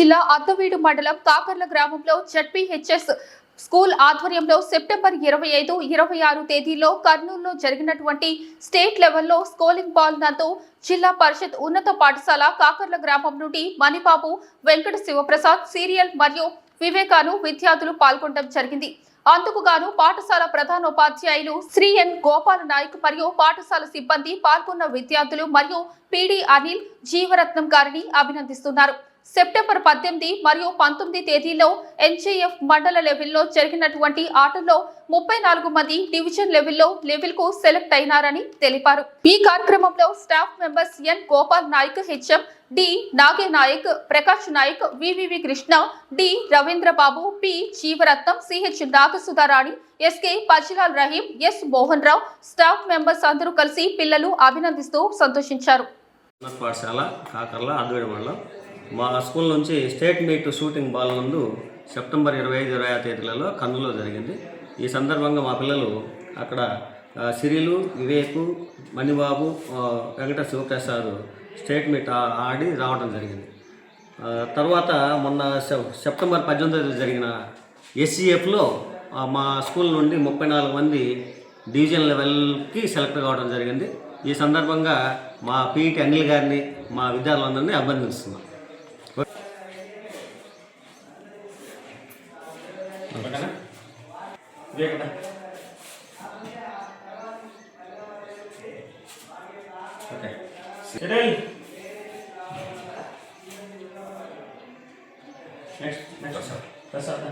జిల్లా అద్దవీడు మండలం కాకర్ల గ్రామంలో జడ్పీహెచ్ఎస్ స్కూల్ ఆధ్వర్యంలో సెప్టెంబర్ ఇరవై ఐదు ఇరవై ఆరు తేదీలో కర్నూలులో జరిగినటువంటి స్టేట్ లెవెల్లో స్కోలింగ్ బాల్ జిల్లా పరిషత్ ఉన్నత పాఠశాల కాకర్ల గ్రామం నుండి మణిబాబు వెంకట శివప్రసాద్ సీరియల్ మరియు వివేకాను విద్యార్థులు పాల్గొనడం జరిగింది. అందుకు గాను పాఠశాల ప్రధానోపాధ్యాయులు శ్రీ ఎన్ గోపాల నాయక్ మరియు పాఠశాల సిబ్బంది పాల్గొన్న విద్యార్థులు మరియు పీడీ అనిల్ జీవరత్నం గారిని అభినందిస్తున్నారు. సెప్టెంబర్ పద్దెనిమిది మరియు పంతొమ్మిది తేదీలో ఎన్జేఎఫ్ మండల లెవెల్లో జరిగినటువంటి ఆటల్లో ముప్పై నాలుగు మంది డివిజన్ లెవెల్లో లెవెల్కు సెలెక్ట్ అయినారని తెలిపారు. ఈ కార్యక్రమంలో staff members N. Gopal Naik HM D. Nage Naik Prakash Naik VVV Krishna D. Ravindra Babu P. Jeevaratnam CH Nagasudharani SK Pajilal Rahim S. Mohan Rao staff members అందరూ కలిసి పిల్లలు అభినందిస్తూ సంతోషించారు. పాఠశాల కాకర్ల ఆదివేడి మండలం. మా స్కూల్ నుంచి స్టేట్ మీట్ షూటింగ్ బాల్ నందు సెప్టెంబర్ ఇరవై ఐదు ఇరవై ఆరు తేదీలలో కన్నులో జరిగింది. ఈ సందర్భంగా మా పిల్లలు అక్కడ సిరిలు వివేకు మణిబాబు వెంకట శివప్రసాద్ స్టేట్ మీట్ ఆడి రావడం జరిగింది. తర్వాత మొన్న సెప్టెంబర్ పద్దెనిమిది తేదీ జరిగిన ఎస్సీఎఫ్లో మా స్కూల్ నుండి ముప్పై నాలుగు మంది డివిజన్ లెవెల్కి సెలెక్ట్ కావడం జరిగింది. ఈ సందర్భంగా మా పీఈటీ అనిల్ గారిని మా విద్యార్థులందరినీ అభినందిస్తున్నాం. Next next Prasad